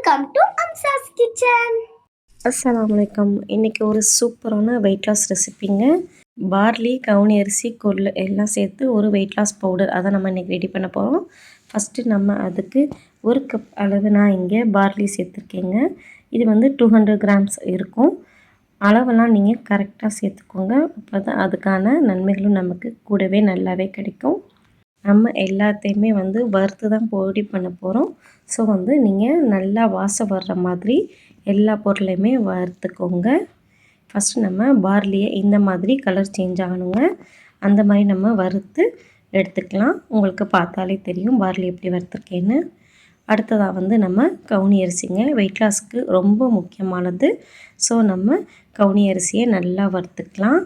Welcome to அம்சாஸ் kitchen அஸ்ஸலாமு வலைக்கம் இன்றைக்கி ஒரு சூப்பரான வெயிட் லாஸ் ரெசிபிங்க பார்லி கவுனி அரிசி கொள்ளு எல்லாம் சேர்த்து ஒரு வெயிட் லாஸ் பவுடர் அதை நம்ம இன்றைக்கி ரெடி பண்ண போகிறோம் ஃபஸ்ட்டு நம்ம அதுக்கு ஒரு கப் அளவு நான் இங்கே பார்லி சேர்த்துருக்கேங்க. இது வந்து டூ ஹண்ட்ரட் கிராம்ஸ் இருக்கும். அளவெல்லாம் நீங்கள் கரெக்டாக சேர்த்துக்கோங்க. அப்போ தான் அதுக்கான நன்மைகளும் நமக்கு கூடவே நல்லாவே கிடைக்கும். நம்ம எல்லாத்தையுமே வந்து வறுத்து தான் பொடி பண்ண போகிறோம் ஸோ வந்து நீங்கள் நல்லா வாசம் வர்ற மாதிரி எல்லா பொருளையுமே வறுத்துக்கோங்க. ஃபஸ்ட்டு நம்ம பார்லியை இந்த மாதிரி கலர் சேஞ்ச் ஆகணுங்க. அந்த மாதிரி நம்ம வறுத்து எடுத்துக்கலாம். உங்களுக்கு பார்த்தாலே தெரியும் பார்லி எப்படி வறுத்துருக்கேன்னு. அடுத்ததாக வந்து நம்ம கவுனி அரிசிங்க. வெயிட் லாஸ்க்கு ரொம்ப முக்கியமானது. ஸோ நம்ம கவுனி அரிசியை நல்லா வறுத்துக்கலாம்.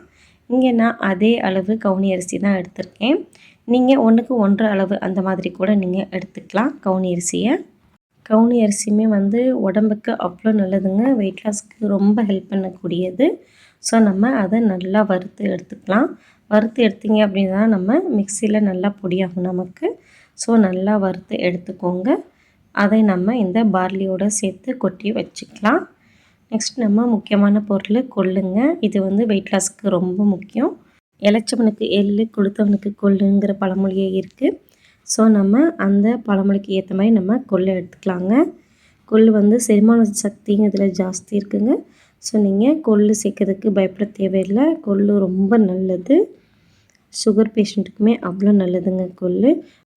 இங்கே நான் அதே அளவு கவுனி அரிசி தான் எடுத்திருக்கேன். நீங்கள் ஒன்றுக்கு ஒன்றரை அளவு அந்த மாதிரி கூட நீங்கள் எடுத்துக்கலாம். கவுனி அரிசியை. கவுனி அரிசியுமே வந்து உடம்புக்கு அவ்வளோ நல்லதுங்க. வெயிட் லாஸ்க்கு ரொம்ப ஹெல்ப் பண்ணக்கூடியது. ஸோ நம்ம அதை நல்லா வறுத்து எடுத்துக்கலாம். வறுத்து எடுத்தீங்க அப்படின்னா நம்ம மிக்சியில் நல்லா பொடியாகும் நமக்கு. ஸோ நல்லா வறுத்து எடுத்துக்கோங்க. அதை நம்ம இந்த பார்லியோடு சேர்த்து கொட்டி வச்சுக்கலாம். நெக்ஸ்ட் நம்ம முக்கியமான பொருள் கொள்ளுங்க. இது வந்து வெயிட் லாஸ்க்கு ரொம்ப முக்கியம். இளைச்சவனுக்கு எள்ளு கொளுத்தவனுக்கு கொள்ளுங்கிற பழமொழியே இருக்குது ஸோ நம்ம அந்த பழமொழிக்கு ஏற்ற மாதிரி நம்ம கொள்ளை எடுத்துக்கலாங்க. கொள்ளு வந்து செரிமான சக்திங்க இதில் ஜாஸ்தி இருக்குங்க. ஸோ நீங்கள் கொள்ளு சேர்க்கறதுக்கு பயப்பட தேவையில்லை. கொள்ளு ரொம்ப நல்லது. சுகர் பேஷண்ட்டுக்குமே அவ்வளோ நல்லதுங்க கொள்ளு.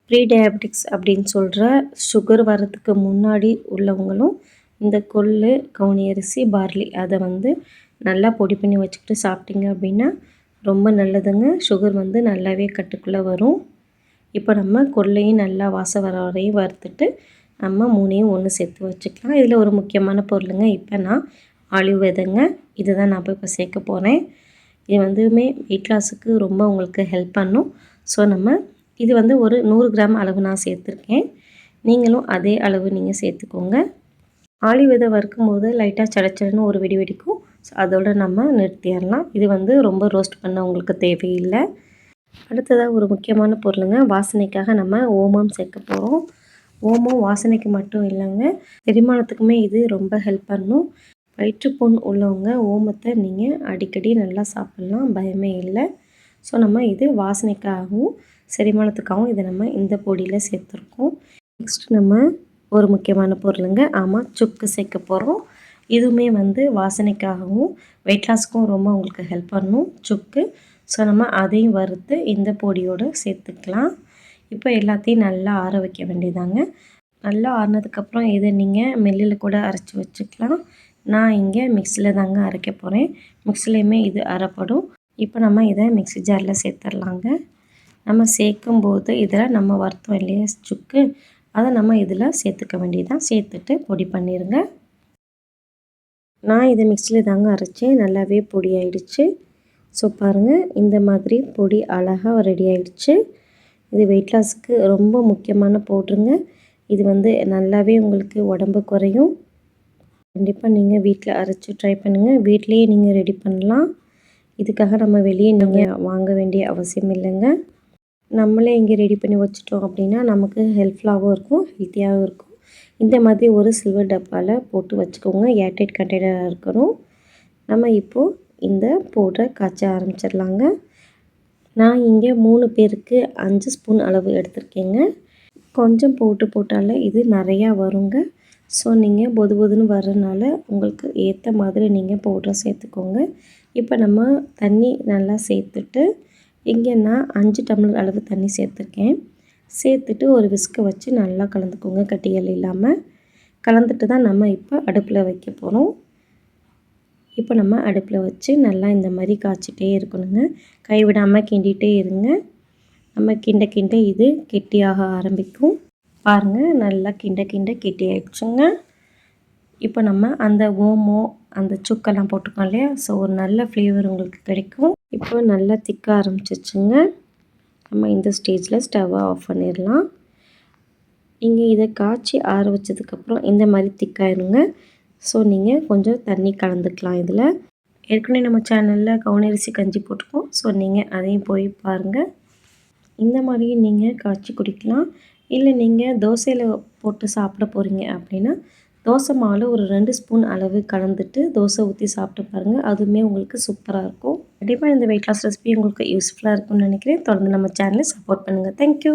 ப்ரீ டயபெட்டிக்ஸ் அப்படின்னு சொல்கிற சுகர் வர்றதுக்கு முன்னாடி உள்ளவங்களும் இந்த கொள்ளு கவுனி அரிசி பார்லி அதை வந்து நல்லா பொடி பண்ணி வச்சுக்கிட்டு சாப்பிட்டீங்க அப்படின்னா ரொம்ப நல்லதுங்க. சுகர் வந்து நல்லாவே கட்டுக்குள்ளே வரும். இப்போ நம்ம கொள்ளையும் நல்லா வாசம் வர வரையும் வறுத்துட்டு நம்ம மூணையும் ஒன்று சேர்த்து வச்சுக்கலாம். இதில் ஒரு முக்கியமான பொருளுங்க இப்போ நான் ஆலிவ் விதைங்க. இது தான் நான் இப்போ சேர்க்க போகிறேன் இது வந்துமே வெயிட் லாஸுக்கு ரொம்ப உங்களுக்கு ஹெல்ப் பண்ணும். ஸோ நம்ம இது வந்து ஒரு நூறு கிராம் அளவு நான் சேர்த்துருக்கேன். நீங்களும் அதே அளவு நீங்கள் சேர்த்துக்கோங்க. ஆலிவ் விதை வறுக்கும் போது லைட்டாக சடச்சடன்னு ஒரு வெடி வெடிக்கும். அதோடு நம்ம நிறுத்திடலாம். இது வந்து ரொம்ப ரோஸ்ட் பண்ண உங்களுக்கு தேவையில்லை. அடுத்ததாக ஒரு முக்கியமான பொருளுங்க வாசனைக்காக நம்ம ஓமம் சேர்க்க போகிறோம் ஓமம் வாசனைக்கு மட்டும் இல்லைங்க செரிமானத்துக்குமே இது ரொம்ப ஹெல்ப் பண்ணும். வயிற்றுப்புண் உள்ளவங்க ஓமத்தை நீங்கள் அடிக்கடி நல்லா சாப்பிட்லாம் பயமே இல்லை. ஸோ நம்ம இது வாசனைக்காகவும் செரிமானத்துக்காகவும் இதை நம்ம இந்த பொடியில் சேர்த்துருக்கோம். நெக்ஸ்ட் நம்ம ஒரு முக்கியமான பொருளுங்க ஆமாம் சுக்கு சேர்க்க போகிறோம் இதுவுமே வந்து வாசனைக்காகவும் வெயிட் லாஸ்க்கும் ரொம்ப உங்களுக்கு ஹெல்ப் பண்ணும் சுக்கு. ஸோ நம்ம அதையும் வறுத்து இந்த பொடியோடு சேர்த்துக்கலாம். இப்போ எல்லாத்தையும் நல்லா ஆற வைக்க வேண்டியதாங்க. நல்லா ஆறினதுக்கப்புறம் இதை நீங்கள் மெல்லில் கூட அரைச்சி வச்சுக்கலாம். நான் இங்கே மிக்சியில் தாங்க அரைக்க போகிறேன் மிக்சிலையுமே இது அரைப்படும். இப்போ நம்ம இதை மிக்சி ஜாரில் சேர்த்துடலாங்க. நம்ம சேர்க்கும் போது இதில் நம்ம வறுத்தோம் இல்லையா சுக்கு. அதை நம்ம இதில் சேர்த்துக்க வேண்டியதான் சேர்த்துட்டு பொடி பண்ணிடுங்க நான் இதை மிக்சியில் தாங்க அரைச்சேன். நல்லாவே பொடி ஆயிடுச்சு. ஸோ பாருங்கள் இந்த மாதிரி பொடி அழகாக ரெடி ஆயிடுச்சு. இது வெயிட் லாஸுக்கு ரொம்ப முக்கியமான பவுட்ருங்க இது வந்து நல்லாவே உங்களுக்கு உடம்பு குறையும். கண்டிப்பாக நீங்கள் வீட்டில் அரைச்சி ட்ரை பண்ணுங்கள் வீட்லேயே நீங்கள் ரெடி பண்ணலாம். இதுக்காக நம்ம வெளியே நீங்கள் வாங்க வேண்டிய அவசியம் இல்லைங்க. நம்மளே இங்கே ரெடி பண்ணி வச்சுட்டோம் அப்படின்னா நமக்கு ஹெல்ப்ஃபுல்லாகவும் இருக்கும் ஹெல்த்தியாகவும் இருக்கும். இந்த மாதிரி ஒரு சில்வர் டப்பாவில் போட்டு வச்சுக்கோங்க. ஏர்டைட் கண்டெய்னராக இருக்கணும். நம்ம இப்போது இந்த பவுடரை காய்ச்ச ஆரம்பிச்சிடலாங்க. நான் இங்கே மூணு பேருக்கு அஞ்சு ஸ்பூன் அளவு எடுத்திருக்கேங்க. கொஞ்சம் போட்டு போட்டாலே இது நிறையா வருங்க. ஸோ நீங்கள் பொது பொதுன்னு வரனால உங்களுக்கு ஏற்ற மாதிரி நீங்கள் பவுடரை சேர்த்துக்கோங்க. இப்போ நம்ம தண்ணி நல்லா சேர்த்துட்டு இங்கே நான் அஞ்சு டம்ளர் அளவு தண்ணி சேர்த்துருக்கேன். சேர்த்துட்டு ஒரு விஸ்கை வச்சு நல்லா கலந்துக்கோங்க. கட்டிகள் இல்லாமல் கலந்துட்டு தான் நம்ம இப்போ அடுப்பில் வைக்க போகிறோம் இப்போ நம்ம அடுப்பில் வச்சு நல்லா இந்த மாதிரி காய்ச்சிட்டே இருக்கணுங்க. கைவிடாமல் கிண்டிகிட்டே இருங்க. நம்ம கிண்ட கிண்ட இது கெட்டியாக ஆரம்பிக்கும். பாருங்கள் நல்லா கிண்ட கிண்ட கெட்டி ஆயிடுச்சுங்க. இப்போ நம்ம அந்த ஓமோ அந்த சுக்கெல்லாம் போட்டுக்கோம் இல்லையா? ஸோ ஒரு நல்ல ஃப்ளேவர் உங்களுக்கு கிடைக்கும். இப்போ நல்லா திக்க ஆரம்பிச்சிச்சுங்க நம்ம இந்த ஸ்டேஜில் ஸ்டவ்வை ஆஃப் பண்ணிடலாம். நீங்கள் இதை காய்ச்சி ஆற வச்சதுக்கப்புறம் இந்த மாதிரி திக்காயிருங்க ஸோ நீங்கள் கொஞ்சம் தண்ணி கலந்துக்கலாம் இதில். ஏற்கனவே நம்ம சேனலில் கவுனரிசி கஞ்சி போட்டிருக்கோம். ஸோ நீங்கள் அதையும் போய் பாருங்கள் இந்த மாதிரியும் நீங்கள் காய்ச்சி குடிக்கலாம். இல்லை நீங்கள் தோசையில் போட்டு சாப்பிட போகிறீங்க அப்படின்னா தோசை மாவில் ஒரு ரெண்டு ஸ்பூன் அளவு கலந்துட்டு தோசை ஊற்றி சாப்பிட்டு பாருங்கள் அதுவுமே உங்களுக்கு சூப்பராக இருக்கும். கண்டிப்பாக இந்த வெயிட் லாஸ் ரெசிபி உங்களுக்கு யூஸ்ஃபுல்லாக இருக்கும்னு நினைக்கிறேன். தொடர்ந்து நம்ம சேனலை சப்போர்ட் பண்ணுங்கள் தேங்க்யூ